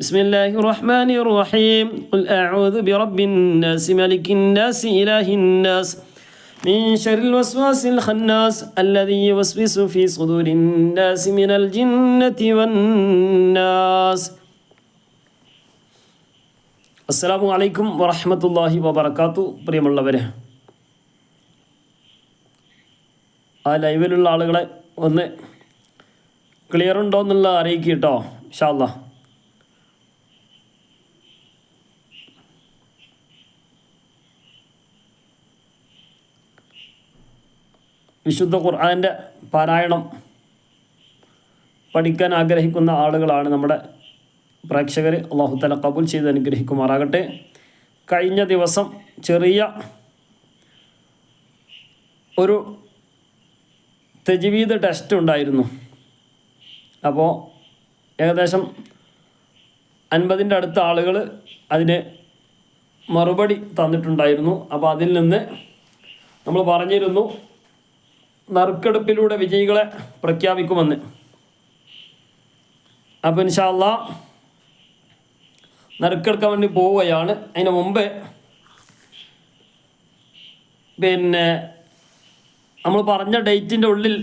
بسم الله الرحمن الرحيم قل أعوذ برب الناس ملك الناس إله الناس من شر الوسواس الخناس الذي يوسوس في صدور الناس من الجنة والناس അസ്സാം വലൈക്കും വറഹമത്തല്ലാഹി വബർക്കാത്തു പ്രിയമുള്ളവരെ ആ ലൈവിലുള്ള ആളുകളെ ഒന്ന് ക്ലിയർ ഉണ്ടോ എന്നുള്ള അറിയിക്കുക കേട്ടോ ഷാല്ല വിശുദ്ധ ഖുർആാനിന്റെ പാരായണം പഠിക്കാൻ ആഗ്രഹിക്കുന്ന ആളുകളാണ് നമ്മുടെ പ്രേക്ഷകർ. അള്ളാഹുത്തല കബൂൽ ചെയ്ത് അനുഗ്രഹിക്കുമാറാകട്ടെ. കഴിഞ്ഞ ദിവസം ചെറിയ ഒരു തെജീവീദ് ടെസ്റ്റ് ഉണ്ടായിരുന്നു. അപ്പോൾ ഏകദേശം അൻപതിന്റെ അടുത്ത ആളുകൾ അതിന് മറുപടി തന്നിട്ടുണ്ടായിരുന്നു. അപ്പോൾ അതിൽ നിന്ന് നമ്മൾ പറഞ്ഞിരുന്നു നറുക്കെടുപ്പിലൂടെ വിജയികളെ പ്രഖ്യാപിക്കുമെന്ന്. അപ്പോൾ ഇൻഷാല്ല നറുക്കെടുക്കാൻ വേണ്ടി പോവുകയാണ്. അതിന് മുമ്പ് പിന്നെ നമ്മൾ പറഞ്ഞ ഡേറ്റിന്റെ ഉള്ളിൽ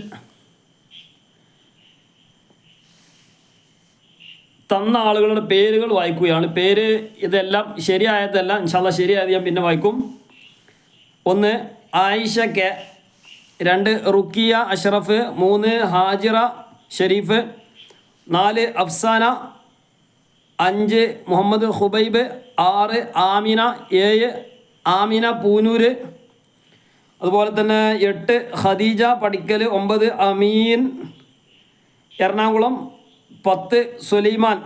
തന്ന ആളുകളുടെ പേരുകൾ വായിക്കുകയാണ്. പേര് ഇതെല്ലാം ശരിയായതല്ല. ഇൻഷാല്ല ശരിയായത് ഞാൻ പിന്നെ വായിക്കും. ഒന്ന് ആയിഷ കെ രണ്ട് റുക്കിയ അഷ്റഫ്. മൂന്ന് ഹാജിറ ഷെരീഫ്. നാല് അഫ്സാന. അഞ്ച് മുഹമ്മദ് ഹുബൈബ്. ആറ് ആമിന. ഏഴ് ആമിന പൂനൂര്. അതുപോലെ തന്നെ എട്ട് ഖദീജ പടിക്കൽ ഒമ്പത് അമീൻ. എറണാകുളം പത്ത് സുലൈമാൻ.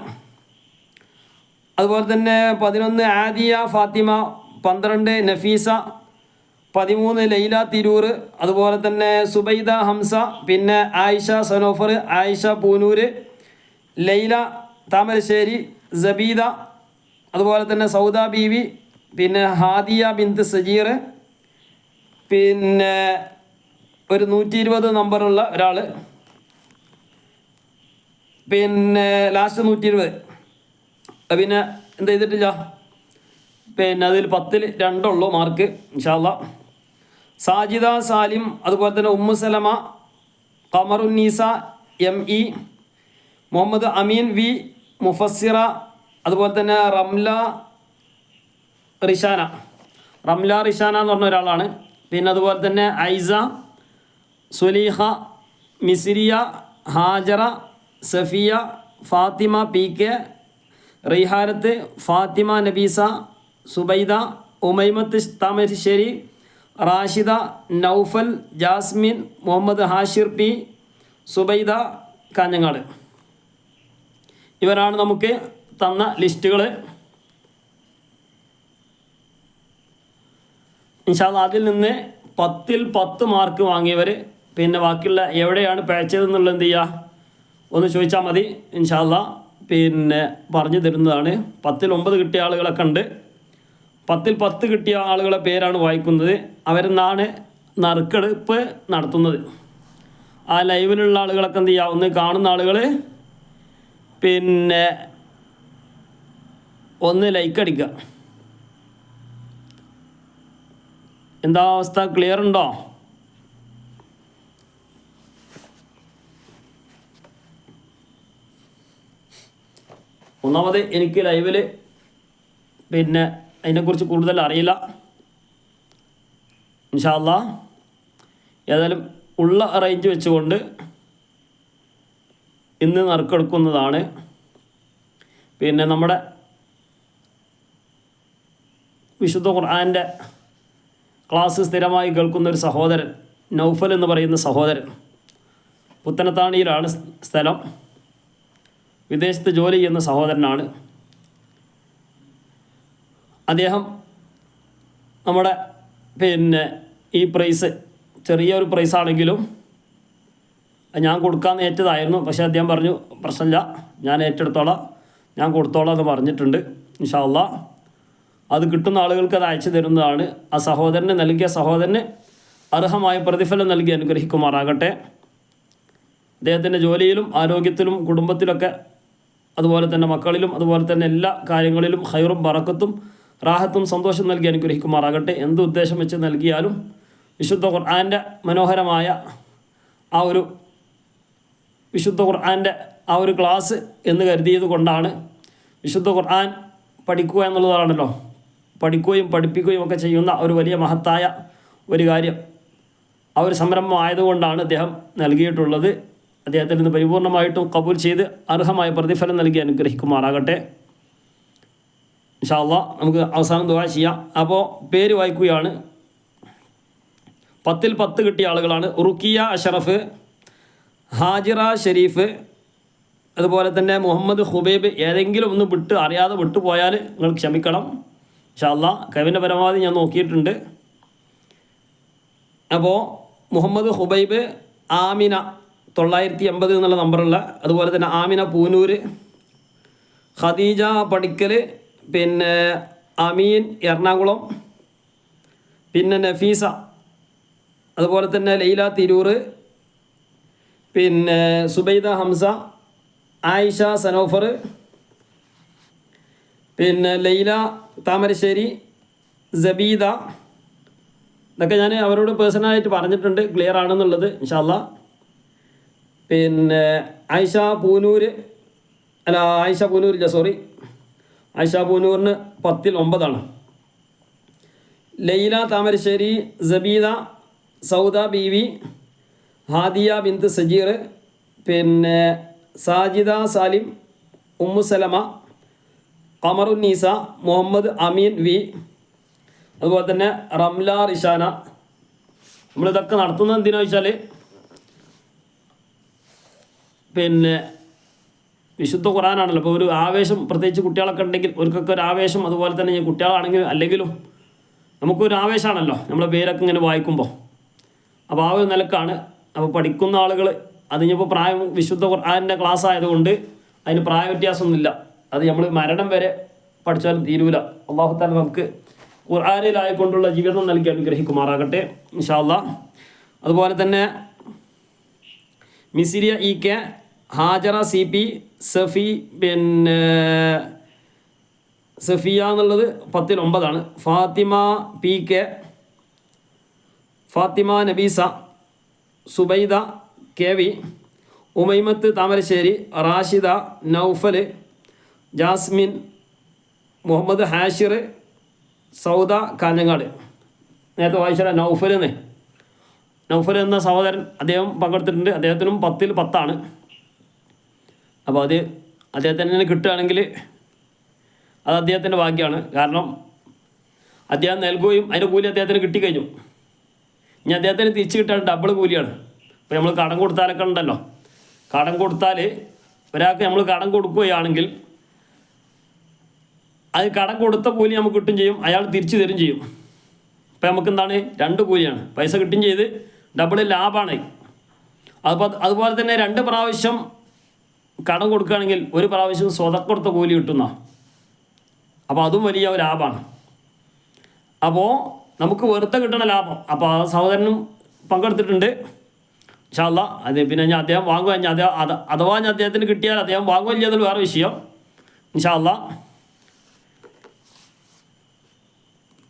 അതുപോലെ തന്നെ പതിനൊന്ന് ആദിയ ഫാത്തിമ. പന്ത്രണ്ട് നഫീസ. പതിമൂന്ന് ലൈല തിരൂർ അതുപോലെ തന്നെ സുബൈദ ഹംസ പിന്നെ ആയിഷ സനോഫർ ആയിഷ പൂനൂര് ലൈല താമരശ്ശേരി സബീദ അതുപോലെ തന്നെ സൗദ ബീവി പിന്നെ ഹാദിയ ബിന്ത് സജീർ പിന്നെ ഒരു നൂറ്റി ഇരുപത് നമ്പറുള്ള ഒരാൾ പിന്നെ ലാസ്റ്റ് നൂറ്റി ഇരുപത് പിന്നെ എന്ത് ചെയ്തിട്ടില്ല? പിന്നെ അതിൽ പത്തിൽ രണ്ടുള്ളൂ മാർക്ക് ഇൻഷാല്ല സാജിദ സാലിം അതുപോലെ തന്നെ Ummu Salama Kamarunnisa M E Muhammad Ameen V Mufassira അതുപോലെ തന്നെ റംല റിഷാന. റംല റിഷാന എന്ന് പറഞ്ഞ ഒരാളാണ്. പിന്നെ അതുപോലെ തന്നെ Aisha Suliha Misiriya Hajara Safiya Fathima P K Riharath Fathima Nabeesa Subaida Umaimath Thamarassery Rashida Naufal Jasmin Muhammad Hashir P Subaida Kanhangad. ഇവരാണ് നമുക്ക് തന്ന ലിസ്റ്റുകൾ ഇൻഷാല്ല അതിൽ നിന്ന് പത്തിൽ പത്ത് മാർക്ക് വാങ്ങിയവർ പിന്നെ ബാക്കിയുള്ള എവിടെയാണ് പേച്ചതെന്നുള്ളത് എന്ത് ചെയ്യുക ഒന്ന് ചോദിച്ചാൽ മതി ഇൻഷാല്ല പിന്നെ പറഞ്ഞു തരുന്നതാണ്. പത്തിൽ ഒമ്പത് കിട്ടിയ ആളുകളൊക്കെ ഉണ്ട് പത്തിൽ പത്ത് കിട്ടിയ ആളുകളെ പേരാണ് വായിക്കുന്നത്. അവരെന്നാണ് നറുക്കെടുപ്പ് നടത്തുന്നത്. ആ ലൈവിലുള്ള ആളുകളൊക്കെ എന്ത് ചെയ്യുക ഒന്ന് കാണുന്ന ആളുകൾ പിന്നെ ഒന്ന് ലൈക്ക് അടിക്കുക. എന്താ അവസ്ഥ? ക്ലിയർ ഉണ്ടോ? ഒന്നാമത് എനിക്ക് ലൈവിൽ പിന്നെ അതിനെക്കുറിച്ച് കൂടുതൽ അറിയില്ല. ഇൻഷാല്ല ഏതായാലും ഉള്ള റേഞ്ച് വെച്ചുകൊണ്ട് ഇന്ന് നറുക്കെടുക്കുന്നതാണ്. പിന്നെ നമ്മുടെ വിശുദ്ധ ഖുർആാന്റെ ക്ലാസ് സ്ഥിരമായി കേൾക്കുന്ന ഒരു സഹോദരൻ നൗഫൽ എന്ന് പറയുന്ന സഹോദരൻ. പുത്തനത്താണിയിലാണ് സ്ഥലം. വിദേശത്ത് ജോലി ചെയ്യുന്ന സഹോദരനാണ്. അദ്ദേഹം നമ്മുടെ പിന്നെ ഈ പ്രൈസ് ചെറിയൊരു പ്രൈസ് ആണെങ്കിലും ഞാൻ കൊടുക്കാൻ ഏറ്റതായിരുന്നു. പക്ഷേ അദ്ദേഹം പറഞ്ഞു പ്രശ്നമില്ല ഞാൻ ഏറ്റെടുത്തോളാം ഞാൻ കൊടുത്തോളാം എന്ന് പറഞ്ഞിട്ടുണ്ട് ഇൻഷാല്ല അത് കിട്ടുന്ന ആളുകൾക്ക് അത് അയച്ചു തരുന്നതാണ്. ആ സഹോദരന് നൽകിയ സഹോദരന് അർഹമായ പ്രതിഫലം നൽകി അനുഗ്രഹിക്കുമാറാകട്ടെ. അദ്ദേഹത്തിന്റെ ജോലിയിലും ആരോഗ്യത്തിലും കുടുംബത്തിലൊക്കെ അതുപോലെ തന്നെ മക്കളിലും അതുപോലെ തന്നെ എല്ലാ കാര്യങ്ങളിലും ഹൈറും പറക്കത്തും റാഹത്തും സന്തോഷം നൽകി അനുഗ്രഹിക്കുമാറാകട്ടെ. എന്ത് ഉദ്ദേശം വെച്ച് നൽകിയാലും വിശുദ്ധ ഖുർആാന്റെ മനോഹരമായ ആ ഒരു വിശുദ്ധ ഖുർആാന്റെ ആ ഒരു ക്ലാസ് എന്ന് കരുതിയത് കൊണ്ടാണ് വിശുദ്ധ ഖുർആൻ പഠിക്കുക എന്നുള്ളതാണല്ലോ. പഠിക്കുകയും പഠിപ്പിക്കുകയും ഒക്കെ ചെയ്യുന്ന ഒരു വലിയ മഹത്തായ ഒരു കാര്യം. ആ ഒരു സംരംഭം ആയതുകൊണ്ടാണ് അദ്ദേഹം നൽകിയിട്ടുള്ളത്. അദ്ദേഹത്തിൽ നിന്ന് പരിപൂർണമായിട്ടും കബൂൽ ചെയ്ത് അർഹമായ പ്രതിഫലം നൽകി അനുഗ്രഹിക്കുമാറാകട്ടെ. ഇൻഷാല്ല നമുക്ക് അവസാനം ദുവാ ചെയ്യാം. അപ്പോൾ പേര് വായിക്കുകയാണ് പത്തിൽ പത്ത് കിട്ടിയ ആളുകളാണ്. റുക്കിയ അഷറഫ് ഹാജിറ ഷെരീഫ് അതുപോലെ തന്നെ മുഹമ്മദ് ഹുബൈബ് ഏതെങ്കിലും ഒന്ന് വിട്ട് അറിയാതെ വിട്ടുപോയാൽ നിങ്ങൾ ക്ഷമിക്കണം. ഷാല്ല കവിന്റെ പരമാവധി ഞാൻ നോക്കിയിട്ടുണ്ട്. അപ്പോൾ മുഹമ്മദ് ഹുബൈബ് ആമിന തൊള്ളായിരത്തി എൺപത് എന്നുള്ള നമ്പറുള്ള അതുപോലെ തന്നെ ആമിന പൂനൂര് ഖദീജ പടിക്കൽ പിന്നെ അമീൻ എറണാകുളം പിന്നെ നഫീസ അതുപോലെ തന്നെ ലൈല തിരൂർ പിന്നെ സുബൈദ ഹംസ ആയിഷ സനോഫർ പിന്നെ ലൈല താമരശ്ശേരി ജബീദ ഇതൊക്കെ ഞാൻ അവരോട് പേഴ്സണലായിട്ട് പറഞ്ഞിട്ടുണ്ട് ക്ലിയർ ആണെന്നുള്ളത് ഇൻഷാല്ല പിന്നെ ആയിഷ പൂനൂർ അല്ല ആയിഷ പൂനൂരില്ല സോറി. ആയിഷ പൂനൂറിന് പത്തിൽ ഒമ്പതാണ്. ലൈല താമരശ്ശേരി ജബീദ സൗദ ബീവി ഹാദിയ ബിന്ത് സജീർ പിന്നെ സാജിദ സാലിം ഉമ്മു സലമ കമറുന്നീസ മുഹമ്മദ് അമീൻ വി അതുപോലെ തന്നെ റംല റിഷാന. നമ്മളിതൊക്കെ നടത്തുന്നത് എന്തിനാ വെച്ചാൽ പിന്നെ വിശുദ്ധ ഖുറാനാണല്ലോ അപ്പോൾ ഒരു ആവേശം പ്രത്യേകിച്ച് കുട്ടികളൊക്കെ ഉണ്ടെങ്കിൽ അവർക്കൊക്കെ ഒരു ആവേശം അതുപോലെ തന്നെ കുട്ടികളാണെങ്കിലും അല്ലെങ്കിലും നമുക്കൊരു ആവേശമാണല്ലോ നമ്മളെ പേരൊക്കെ ഇങ്ങനെ വായിക്കുമ്പോൾ അപ്പോൾ ആ ഒരു നിലക്കാണ്. അപ്പോൾ പഠിക്കുന്ന ആളുകൾ അതിനിപ്പോൾ പ്രായം വിശുദ്ധ ഖുർആാനിന്റെ ക്ലാസ് ആയതുകൊണ്ട് അതിന് പ്രായ വ്യത്യാസമൊന്നുമില്ല. അത് നമ്മൾ മരണം വരെ പഠിച്ചാലും തീരൂല. അള്ളാഹുത്താല നമുക്ക് ഖുർആാനിലായിക്കൊണ്ടുള്ള ജീവിതം നൽകി അനുഗ്രഹിക്കുമാറാകട്ടെ ഇൻഷാല്ല അതുപോലെ തന്നെ Misiriya E K Hajara C P Safi പിന്നെ സഫിയ എന്നുള്ളത് പത്തിൽ ഒമ്പതാണ് Fathima P K Fathima Nabeesa Subaida K V Umaimath Thamarassery Rashida Naufal Jasmin Muhammad Hashir Sauda Kanhangad. നേരത്തെ വായിച്ചാൽ നൗഫൽ എന്ന് നൗഫൽ എന്ന സഹോദരൻ അദ്ദേഹം പങ്കെടുത്തിട്ടുണ്ട്. അദ്ദേഹത്തിനും പത്തിൽ പത്താണ്. അപ്പോൾ അത് അദ്ദേഹത്തിന് കിട്ടുകയാണെങ്കിൽ അത് അദ്ദേഹത്തിന്റെ ഭാഗ്യമാണ്. കാരണം അദ്ദേഹം നൽകുകയും അതിന്റെ കൂലി അദ്ദേഹത്തിന് കിട്ടിക്കഴിഞ്ഞു. ഇനി അദ്ദേഹത്തിന് തിരിച്ചു കിട്ടാൻ ഡബിൾ കൂലിയാണ്. ഇപ്പോൾ നമ്മൾ കടം കൊടുത്താലൊക്കെ ഉണ്ടല്ലോ. കടം കൊടുത്താൽ ഒരാൾക്ക് നമ്മൾ കടം കൊടുക്കുകയാണെങ്കിൽ അത് കടം കൊടുത്ത കൂലി നമുക്ക് കിട്ടും ചെയ്യും. അയാൾ തിരിച്ചു തരും ചെയ്യും. ഇപ്പം നമുക്ക് എന്താണ്? രണ്ട് കൂലിയാണ്. പൈസ കിട്ടും ചെയ്ത് ഡബിൾ ലാഭമാണ്. അപ്പോൾ അതുപോലെ തന്നെ രണ്ട് പ്രാവശ്യം കടം കൊടുക്കുകയാണെങ്കിൽ ഒരു പ്രാവശ്യം സ്വതക്കൊടുത്ത കൂലി കിട്ടുന്ന അപ്പോൾ അതും വലിയ ലാഭമാണ്. അപ്പോൾ നമുക്ക് വെറുതെ കിട്ടണ ലാഭം. അപ്പോൾ ആ സഹോദരനും പങ്കെടുത്തിട്ടുണ്ട്. ഇൻഷാല്ല അത് പിന്നെ ഞാൻ അദ്ദേഹം വാങ്ങുക ഞാൻ അദ്ദേഹം അത് അഥവാ ഞാൻ അദ്ദേഹത്തിന് കിട്ടിയാൽ അദ്ദേഹം വാങ്ങുകയില്ല എന്നുള്ള വേറെ വിഷയം. ഇൻഷാല്ല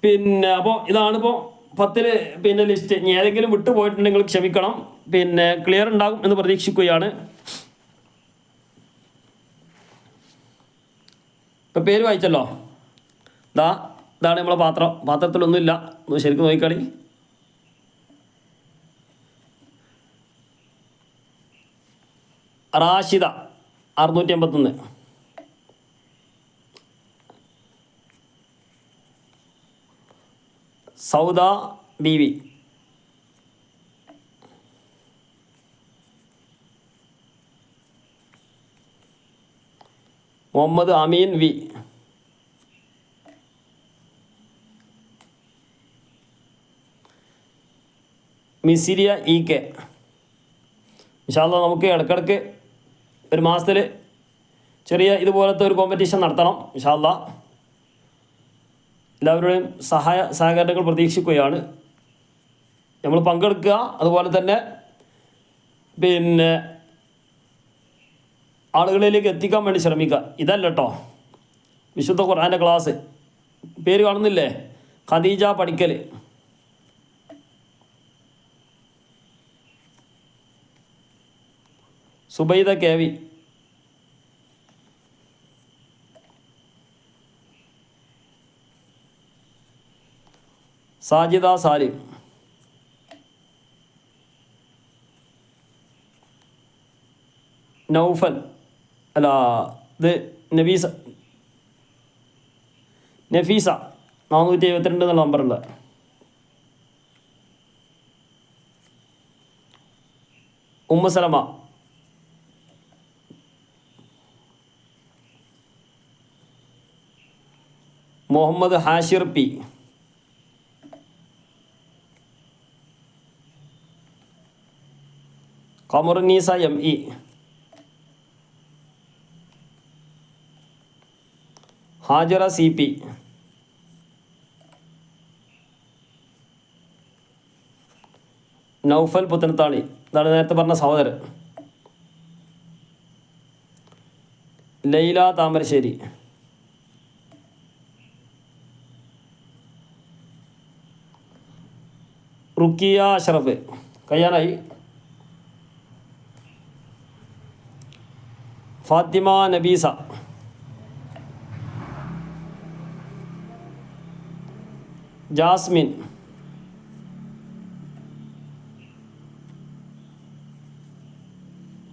പിന്നെ അപ്പോൾ ഇതാണിപ്പോൾ പത്തിൽ പിന്നെ ലിസ്റ്റ് ഇനി ഏതെങ്കിലും വിട്ടുപോയിട്ടുണ്ടെങ്കിൽ ക്ഷമിക്കണം. പിന്നെ ക്ലിയർ ഉണ്ടാകും എന്ന് പ്രതീക്ഷിക്കുകയാണ്. ഇപ്പം പേര് വായിച്ചല്ലോ? ദാ ഇതാണ് നമ്മളെ പാത്രം. പാത്രത്തിലൊന്നുമില്ല. ഒന്ന് ശരിക്കും നോക്കിക്കളി റാഷിദ അറുന്നൂറ്റി എൺപത്തൊന്ന് Sauda Beevi. Muhammad Ameen V. Misiriya E K. ഇൻഷാല്ല നമുക്ക് ഇടക്കിടക്ക് ഒരു മാസത്തിൽ ചെറിയ ഇതുപോലത്തെ ഒരു കോമ്പറ്റീഷൻ നടത്തണം വിശാല എല്ലാവരുടെയും സഹായ സഹകരണങ്ങൾ പ്രതീക്ഷിക്കുകയാണ്. നമ്മൾ പങ്കെടുക്കുക അതുപോലെ തന്നെ പിന്നെ ആളുകളിലേക്ക് എത്തിക്കാൻ വേണ്ടി ശ്രമിക്കുക. ഇതല്ല കേട്ടോ വിശുദ്ധ ഖുർആാന്റെ ക്ലാസ് പേര് കാണുന്നില്ലേ? Khadeeja Padikkal Subaida K V. Sajida Salim. Naufal. അല്ല ഇത് നബീസ. നഫീസ. നാനൂറ്റി എഴുപത്തിരണ്ട് എന്നുള്ള നമ്പറുള്ള ഉമ്മ Muhammad Hashir P. Kamarunneesa M E. Hajara C P. Naufal Puthanathani. ഇതാണ് നേരത്തെ പറഞ്ഞ സഹോദരൻ. ലൈല താമരശ്ശേരി. റുക്കിയ അഷറഫ് കയ്യാനായി ഫാത്തിമ നബീസ. ജാസ്മിൻ.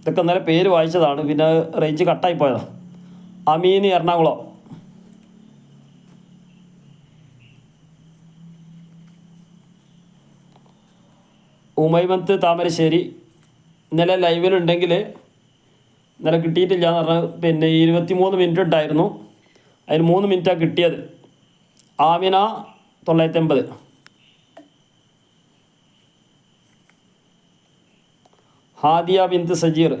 ഇതൊക്കെ ഇന്നലെ പേര് വായിച്ചതാണ്. പിന്നെ റേഞ്ച് കട്ടായി പോയതാണ് അമീൻ എറണാകുളം. ഉമൈമത്ത് താമരശ്ശേരി ഇന്നലെ ലൈവിലുണ്ടെങ്കിൽ ഇന്നലെ കിട്ടിയിട്ടില്ല എന്ന് പറഞ്ഞാൽ പിന്നെ ഇരുപത്തി മൂന്ന് മിനിറ്റ് ഉണ്ടായിരുന്നു. അതിൽ മൂന്ന് മിനിറ്റാണ് കിട്ടിയത്. ആമിന തൊള്ളായിരത്തി അമ്പത് ഹാദിയ ബിന്ത് സജീർ.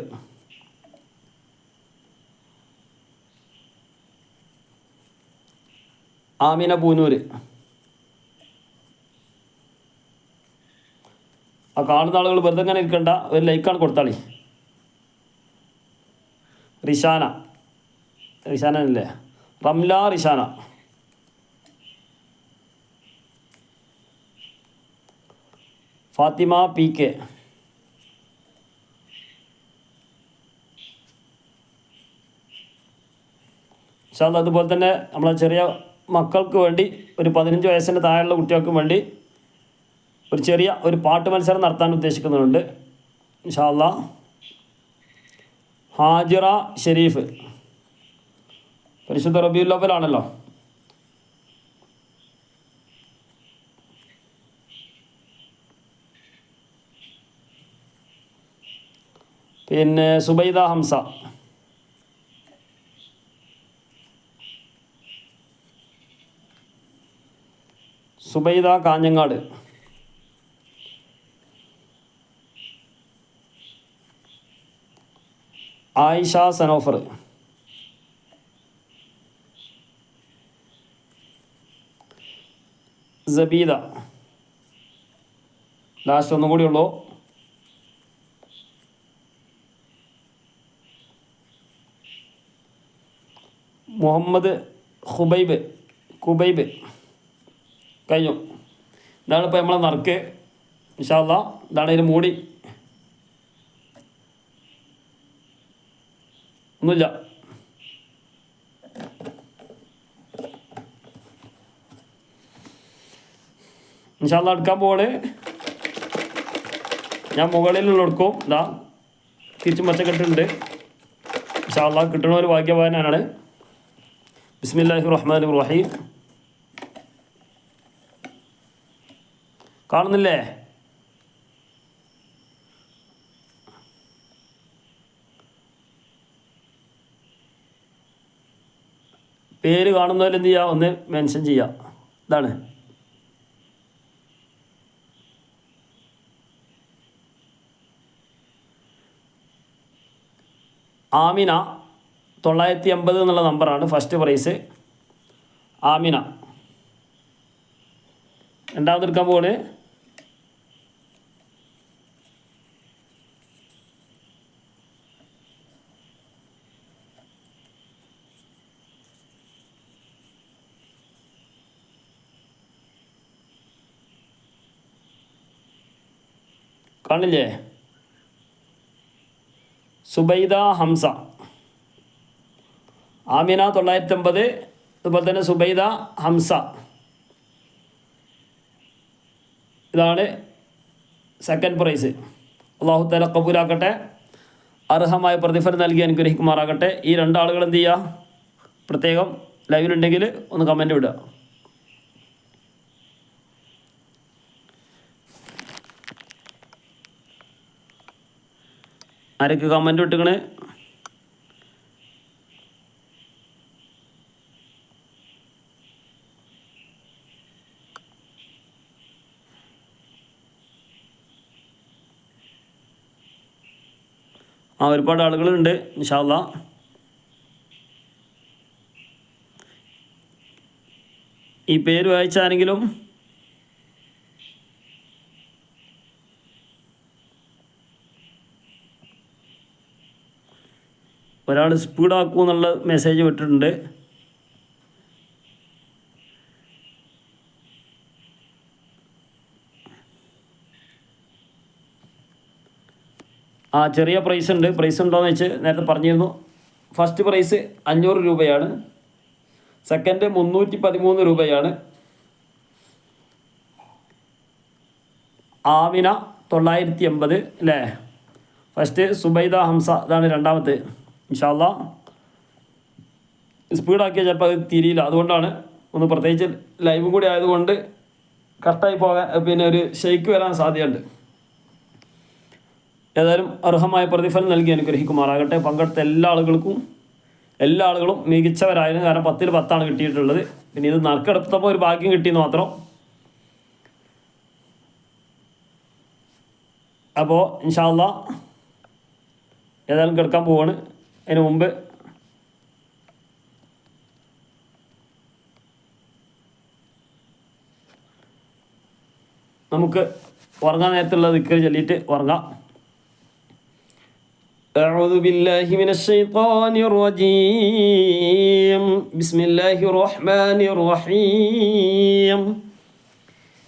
ആമിന പൂനൂര്. ആ കാണുന്ന ആളുകൾ വെറുതെ അങ്ങനെ ഇരിക്കണ്ട. ഒരു ലൈക്കാണ് കൊടുത്താളി. റിഷാന. റിഷാന അല്ലേ? റംല റിഷാന. ഫാത്തിമ പി കെ അതുപോലെ തന്നെ നമ്മളെ ചെറിയ മക്കൾക്ക് വേണ്ടി ഒരു പതിനഞ്ച് വയസ്സിന്റെ താഴെയുള്ള കുട്ടികൾക്കും വേണ്ടി ഒരു ചെറിയ ഒരു പാട്ട് മത്സരം നടത്താൻ ഉദ്ദേശിക്കുന്നുണ്ട്. ഇൻഷാല്ല ഹാജിറ ഷെരീഫ്. പരിശുദ്ധ റബിയുൽ ലവലാണല്ലോ പിന്നെ സുബൈദ ഹംസ. സുബൈദ കാഞ്ഞങ്ങാട്. ആയിഷ സനോഫർ സബീദ ലാസ്റ്റ് ഒന്നും കൂടി ഉള്ളൂ. മുഹമ്മദ് ഹുബൈബ് കുബൈബ്. കഴിഞ്ഞു. ഇതാണ് ഇപ്പോൾ നമ്മളെ നറുക്ക്. ഇൻഷാല്ല ഇതാണ് ഇതിന് മൂടി. ഒന്നുമില്ല. ഇൻഷാല്ല എടുക്കാൻ പോവാണ്. ഞാൻ മുകളിലുള്ള എടുക്കും. ഇതാ തിരിച്ച് മച്ചക്കെട്ടുണ്ട് ഇൻഷാല്ല കിട്ടണ ഒരു ഭാഗ്യവാനാണ്. ബിസ്മില്ലാഹി റഹ്മാൻ റഹീം. കാണുന്നില്ലേ? പേര് കാണുന്നവർ എന്ത് ചെയ്യുക ഒന്ന് മെൻഷൻ ചെയ്യുക ഇതാണ്. ആമിന തൊള്ളായിരത്തി എൺപത് എന്നുള്ള നമ്പറാണ് ഫസ്റ്റ് പ്രൈസ് ആമിന. രണ്ടാമത് എടുക്കാൻ പോവാണ്. കാണില്ലേ സുബൈദ ഹംസ. ആമിന തൊള്ളായിരത്തി അമ്പത് അതുപോലെ തന്നെ സുബൈദ ഹംസ. ഇതാണ് സെക്കൻഡ് പ്രൈസ് അള്ളാഹു തല കബൂലാക്കട്ടെ. അർഹമായ പ്രതിഫലം നൽകി അനുഗ്രഹിക്കുമാറാകട്ടെ. ഈ രണ്ടാളുകൾ എന്ത് ചെയ്യുക? പ്രത്യേകം ലൈവിലുണ്ടെങ്കിൽ ഒന്ന് കമന്റ് വിടുക ആരൊക്കെ കമന്റ് വിട്ടുക്കണേ ആ ഒരുപാട് ആളുകളുണ്ട് ഇൻഷാല്ല ഈ പേര് വായിച്ചാണെങ്കിലും ഒരാൾ സ്പീഡാക്കൂ എന്നുള്ള മെസ്സേജ് വിട്ടിട്ടുണ്ട്. ആ ചെറിയ പ്രൈസ് ഉണ്ട്. പ്രൈസ് ഉണ്ടോയെന്ന് വെച്ച് നേരത്തെ പറഞ്ഞിരുന്നു. ഫസ്റ്റ് പ്രൈസ് അഞ്ഞൂറ് രൂപയാണ്. സെക്കൻഡ് മുന്നൂറ്റി പതിമൂന്ന് രൂപയാണ്. ആമിന തൊള്ളായിരത്തി എൺപത് അല്ലേ ഫസ്റ്റ് സുബൈദ ഹംസ ഇതാണ് രണ്ടാമത്തെ. ഇൻഷാല്ല സ്പീഡാക്കിയാൽ ചിലപ്പോൾ അത് തിരിയില്ല. അതുകൊണ്ടാണ് ഒന്ന് പ്രത്യേകിച്ച് ലൈവും കൂടി ആയതുകൊണ്ട് കട്ടായി പോകാൻ പിന്നെ ഒരു ഷെയ്ക്ക് വരാൻ സാധ്യതയുണ്ട്. ഏതായാലും അർഹമായ പ്രതിഫലം നൽകി അനുഗ്രഹിക്കുമാറാകട്ടെ പങ്കെടുത്ത എല്ലാ ആളുകൾക്കും എല്ലാ ആളുകളും മികച്ചവരായിരുന്നു കാരണം പത്തിൽ പത്താണ് കിട്ടിയിട്ടുള്ളത്. പിന്നെ ഇത് നറുക്കെടുത്തപ്പോൾ ഒരു ഭാഗ്യം കിട്ടിയെന്ന് മാത്രം. അപ്പോൾ ഇൻഷാല്ല ഏതായാലും കിടക്കാൻ പോവാണ്. അതിന് മുമ്പ് നമുക്ക് ഉറങ്ങാൻ നേരത്തുള്ള ദിക്കർ ചൊല്ലിയിട്ട് ഉറങ്ങാം أعوذ بالله من الشيطان الرجيم بسم الله الرحمن الرحيم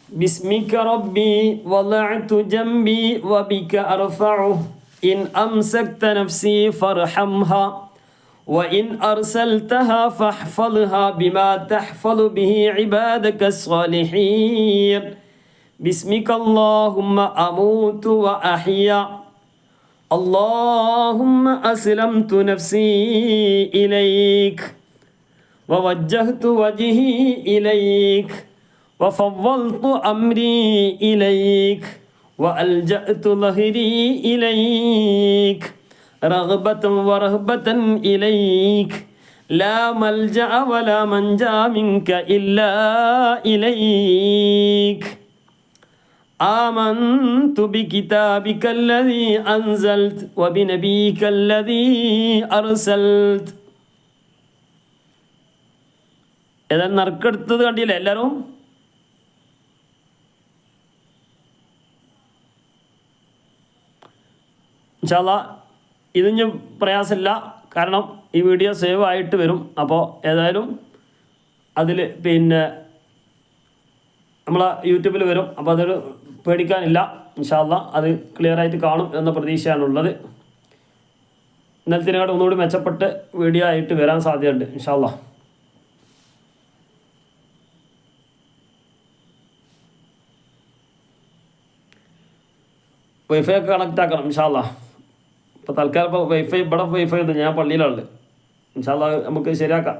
باسمك ربي وضعت جنبي وبك أرفعه إن أمسكت نفسي فارحمها وإن أرسلتها فاحفظها بما تحفظ به عبادك الصالحين. باسمك اللهم أموت وأحيا. اللهم أسلمت نفسي إليك ووجهت وجهي إليك وفضلت أمري إليك. وألجأت ظهري إليك رغبة ورهبة إليك لا ملجأ ولا منجا منك إلا إليك آمنت بكتابك الذي أنزلت وبنبيك الذي أرسلت ഏതായാലും നറുക്കെടുത്തത് കണ്ടില്ലേ എല്ലാവരും ഇൻഷാല്ല ഇതിന് പ്രയാസമില്ല. കാരണം ഈ വീഡിയോ സേവ് ആയിട്ട് വരും. അപ്പോൾ ഏതായാലും അതിൽ പിന്നെ നമ്മളെ യൂട്യൂബിൽ വരും. അപ്പോൾ അതൊരു പേടിക്കാനില്ല. ഇൻഷാല്ല അത് ക്ലിയർ ആയിട്ട് കാണും എന്ന പ്രതീക്ഷയാണുള്ളത് ഇന്നലത്തിനേക്കാട് ഒന്നുകൂടി മെച്ചപ്പെട്ട് വീഡിയോ ആയിട്ട് വരാൻ സാധ്യതയുണ്ട് ഇൻഷാല്ല വൈഫൈ ഒക്കെ കണക്റ്റ് ആക്കണം ഇൻഷാല്ല ഇപ്പോൾ തൽക്കാലം ഇപ്പോൾ വൈഫൈ ഇവിടെ വൈഫൈ ഉണ്ട് ഞാൻ പള്ളിയിലുള്ളത് ഇൻഷാല്ല നമുക്ക് ശരിയാക്കാം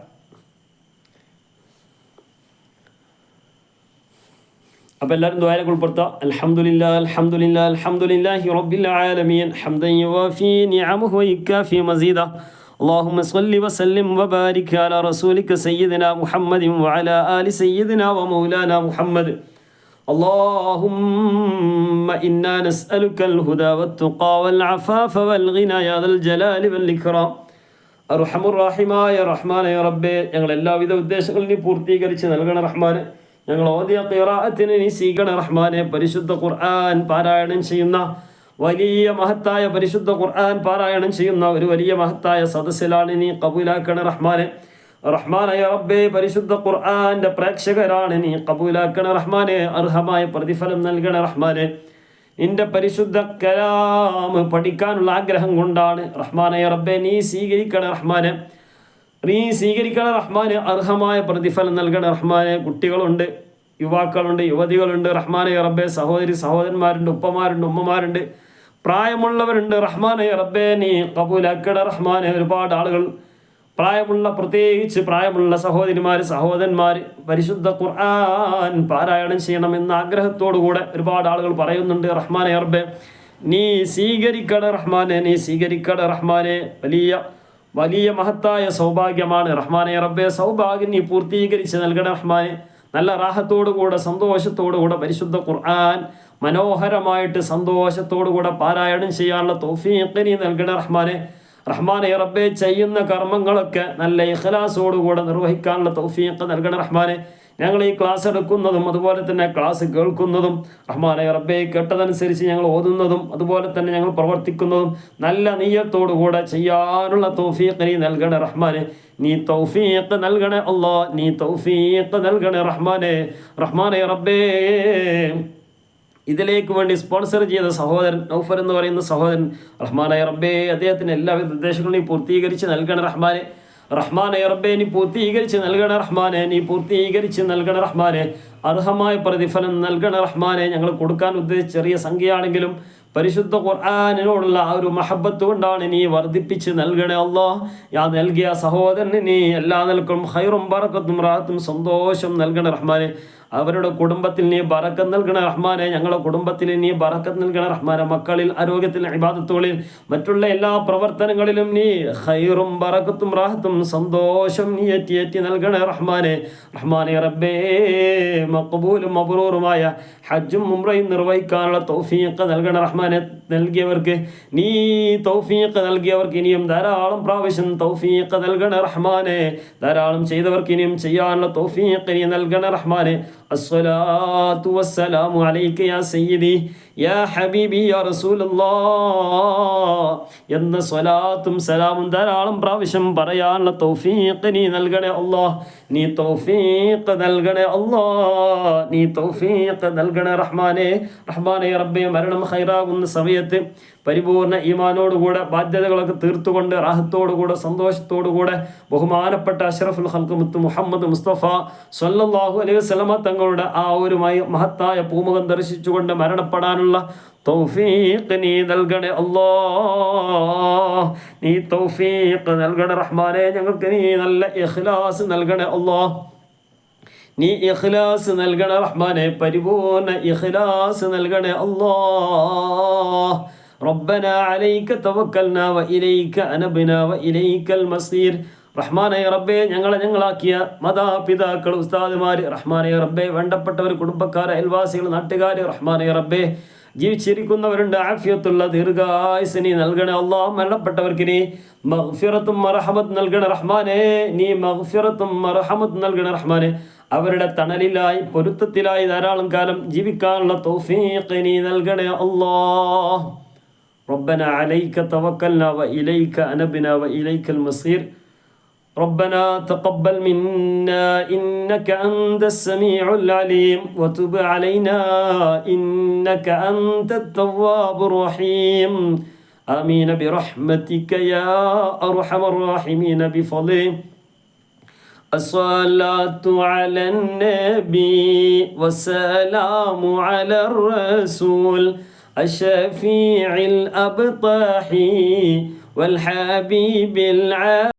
അപ്പോൾ എല്ലാവരും ദ്വാരക്ക് ഉൾപ്പെടുത്തുക അൽഹംദുലില്ലാ അൽഹംദുലില്ലാ അൽഹംദുലില്ലാഹി റബ്ബിൽ ആലമീൻ ഹംദൻ യുവാഫി നിഅമഹു വയുക്കാഫി മസീദ اللهم صل وسلم وبارك على رسولك سيدنا محمد وعلى آل سيدنا ومولانا محمد اللهم إنا نسألك الهدى والتقى والعفاف والغنى يا ذا الجلال والإكرام അർഹമുറാഹിമായ റഹ്മാനെ റബ്ബെ ഞങ്ങൾ എല്ലാവിധ ഉദ്ദേശങ്ങളും നീ പൂർത്തീകരിച്ച് നൽകണ റഹ്മാനെ ഞങ്ങൾ ഓതിയ ഖിറാഅത്തിന് നീ സ്വീകരണ റഹ്മാനെ പരിശുദ്ധ ഖുർആൻ പാരായണം ചെയ്യുന്ന വലിയ മഹത്തായ പരിശുദ്ധ ഖുർആൻ പാരായണം ചെയ്യുന്ന ഒരു വലിയ മഹത്തായ സദസ്സിലാണ് നീ കബൂലാക്കണ റഹ്മാനെ റഹ്മാനായ റബ്ബെ പരിശുദ്ധ ഖുർആന്റെ പ്രേക്ഷകരാണ് നീ കബൂലാക്കണ റഹ്മാനെ അർഹമായ പ്രതിഫലം നൽകണ റഹ്മാനെ. നിന്റെ പരിശുദ്ധ കലാം പഠിക്കാനുള്ള ആഗ്രഹം കൊണ്ടാണ് റഹ്മാനായ റബ്ബെ നീ സ്വീകരിക്കണ റഹ്മാനെ. നീ സ്വീകരിക്കണ റഹ്മാന് അർഹമായ പ്രതിഫലം നൽകണ റഹ്മാനെ. കുട്ടികളുണ്ട് യുവാക്കളുണ്ട് യുവതികളുണ്ട് റഹ്മാനായ റബ്ബെ സഹോദരി സഹോദരന്മാരുണ്ട് ഉപ്പമാരുണ്ട് ഉമ്മമാരുണ്ട്. പ്രായമുള്ളവരുണ്ട് റഹ്മാനായ റബ്ബെ നീ കബൂലാക്കണ റഹ്മാനെ. ഒരുപാട് ആളുകൾ പ്രായമുള്ള പ്രത്യേകിച്ച് പ്രായമുള്ള സഹോദരിമാർ സഹോദരന്മാർ പരിശുദ്ധ ഖുർആൻ പാരായണം ചെയ്യണം ചെയ്യണമെന്ന ആഗ്രഹത്തോടുകൂടെ ഒരുപാട് ആളുകൾ പറയുന്നുണ്ട് റഹ്മാനെ അർബെ നീ സ്വീകരിക്കട റഹ്മാനെ നീ സ്വീകരിക്കട റഹ്മാനെ വലിയ വലിയ മഹത്തായ സൗഭാഗ്യമാണ് റഹ്മാനെ റബ്ബെ സൗഭാഗ്യം നീ പൂർത്തീകരിച്ച് നൽകണ റഹ്മാനെ. നല്ല റാഹത്തോടുകൂടെ സന്തോഷത്തോടുകൂടെ പരിശുദ്ധ ഖുർആൻ മനോഹരമായിട്ട് സന്തോഷത്തോടുകൂടെ പാരായണം ചെയ്യാനുള്ള തോഫീഖ് നീ നൽകണ റഹ്മാനെ. റഹ്മാനെ റബ്ബെ ചെയ്യുന്ന കർമ്മങ്ങളൊക്കെ നല്ല ഇഖലാസോടുകൂടെ നിർവഹിക്കാനുള്ള തൗഫീഖ് നൽകണ റഹ്മാനെ. ഞങ്ങൾ ഈ ക്ലാസ് എടുക്കുന്നതും അതുപോലെ തന്നെ ക്ലാസ് കേൾക്കുന്നതും റഹ്മാനെ റബ്ബെ കേട്ടതനുസരിച്ച് ഞങ്ങൾ ഓതുന്നതും അതുപോലെ തന്നെ ഞങ്ങൾ പ്രവർത്തിക്കുന്നതും നല്ല നീയത്തോടുകൂടെ ചെയ്യാനുള്ള തൗഫീഖ് നീ നൽകണ റഹ്മാനെ. നീ തൗഫീഖ് നൽകണേ അല്ലാ നീ തൗഫീഖ് നൽകണേ റഹ്മാനെ. റഹ്മാനെ റബ്ബേ ഇതിലേക്ക് വേണ്ടി സ്പോൺസർ ചെയ്ത സഹോദരൻ നൗഫർ എന്ന് പറയുന്ന സഹോദരൻ റഹ്മാനായ റബ്ബേ അദ്ദേഹത്തിന് എല്ലാവിധ നിർദ്ദേശങ്ങളും നീ പൂർത്തീകരിച്ച് നൽകണ റഹ്മാനെ. റഹ്മാനെ റബ്ബെ നീ പൂർത്തീകരിച്ച് നൽകണ റഹ്മാനെ നീ പൂർത്തീകരിച്ച് നൽകണ റഹ്മാനെ. അർഹമായ പ്രതിഫലം നൽകണ റഹ്മാനെ. ഞങ്ങൾ കൊടുക്കാൻ ഉദ്ദേശിച്ച ചെറിയ സംഖ്യയാണെങ്കിലും പരിശുദ്ധ ഖുർആാനിനോടുള്ള ആ ഒരു മഹബത്ത് കൊണ്ടാണ് നീ വർദ്ധിപ്പിച്ച് നൽകണേ അല്ലോ ഞാൻ നൽകിയ സഹോദരന് നീ എല്ലാ നിലക്കും ഹൈറും ബറക്കത്തും റാത്തും സന്തോഷം നൽകണ റഹ്മാനെ. അവരുടെ കുടുംബത്തിൽ നീ ബറക്കം നൽകണ റഹ്മാനെ ഞങ്ങളുടെ കുടുംബത്തിൽ നീ ബറക്കം നൽകണ റഹ്മാനെ മക്കളിൽ ആരോഗ്യത്തിൽ അഭിബാധത്തുകളിൽ മറ്റുള്ള എല്ലാ പ്രവർത്തനങ്ങളിലും നീ ഹൈറും ബറക്കത്തും റാഹത്തും സന്തോഷം നീ ഏറ്റി ഏറ്റി നൽകണ റഹ്മാനെ. റഹ്മാനെ റബ്ബേ മക്കബൂലും മബ്രൂറുമായ ഹജ്ജും മുംറയും നിർവഹിക്കാനുള്ള തൗഫീഖ് നൽകണ റഹ്മാനെ നൽകിയവർക്ക് നീ തൗഫീഖ് നൽകിയവർക്ക് ഇനിയും ധാരാളം പ്രാവശ്യം തൗഫീഖ് നൽകണ റഹ്മാനെ. ധാരാളം ചെയ്തവർക്ക് ഇനിയും ചെയ്യാനുള്ള തൗഫീഖ് നീ നൽകണ റഹ്മാനെ. الصلاة والسلام عليك يا سيدي. യാ ഹബീബി യാ റസൂലല്ലാ എന്ന സ്വലാത്തും സലാമും ധാരാളം പ്രാവശ്യം പറയാനുള്ള തൗഫീഖ് നീ നൽകണേ അല്ലാ നീ തൗഫീഖ് നൽകണേ അല്ലാ നീ തൗഫീഖ് നൽകണേ റഹ്മാനെ. റഹ്മാനെ റബ്ബെ മരണം ഹൈറാകുന്ന സമയത്ത് പരിപൂർണ ഈമാനോടുകൂടെ ബാധ്യതകളൊക്കെ തീർത്തുകൊണ്ട് റാഹത്തോടുകൂടെ സന്തോഷത്തോടുകൂടെ ബഹുമാനപ്പെട്ട അഷറഫുൽ ഹൽക്കമുത്ത് മുഹമ്മദ് മുസ്തഫ സൊല്ലാഹു അലൈഹി വസ്ലമ തങ്ങളുടെ ആ ഒരു മഹത്തായ പൂമുഖം ദർശിച്ചുകൊണ്ട് മരണപ്പെടാനുള്ള തൗഫീഖ് നീ നൽകണേ അല്ലാ നീ തൗഫീഖ് നൽകണേ റഹ്മാനെ ഞങ്ങൾക്ക് നീ നല്ല ഇഖ്ലാസ് നൽകണേ അല്ലാ നീ ഇഖ്ലാസ് നൽകണ റഹ്മാനെ പരിപൂർണ ഇഖ്ലാസ് നൽകണേ അല്ലാ ربنا عليك توكلنا وإليك أنبنا وإليك المصير റഹ്മാനെ റബ്ബെ ഞങ്ങളെ ഞങ്ങളാക്കിയ മാതാപിതാക്കൾ ഉസ്താദുമാർ റഹ്മാനെ റബ്ബെ വേണ്ടപ്പെട്ടവർ കുടുംബക്കാർ അയൽവാസികൾ നാട്ടുകാർ റഹ്മാനെ റബ്ബെ ജീവിച്ചിരിക്കുന്നവരുണ്ട് ആഫിയത്തുള്ള ദീർഘായുസിനി നൽകണേ അള്ളാഹ് മരണപ്പെട്ടവർക്ക് നീ മഗ്ഫിറത്തും മറഹമത്ത് നൽകണ റഹ്മാനെ നീ മഗ്ഫിറത്തും മറഹമത്ത് നൽകണ റഹ്മാനെ അവരുടെ തണലിലായി പൊരുത്തത്തിലായി ധാരാളം കാലം ജീവിക്കാനുള്ള തൗഫീഖ് നീ നൽകണേ അള്ളാഹ് ربنا عليك توكلنا وإليك أنبنا وإليك المصير ربنا تقبل منا إنك أنت السميع العليم. وتب علينا إنك أنت التواب الرحيم. آمين برحمتك يا أرحم الراحمين بفضله. الصلاة على النبي والسلام على الرسول الشفيع الأبطح والحبيب العام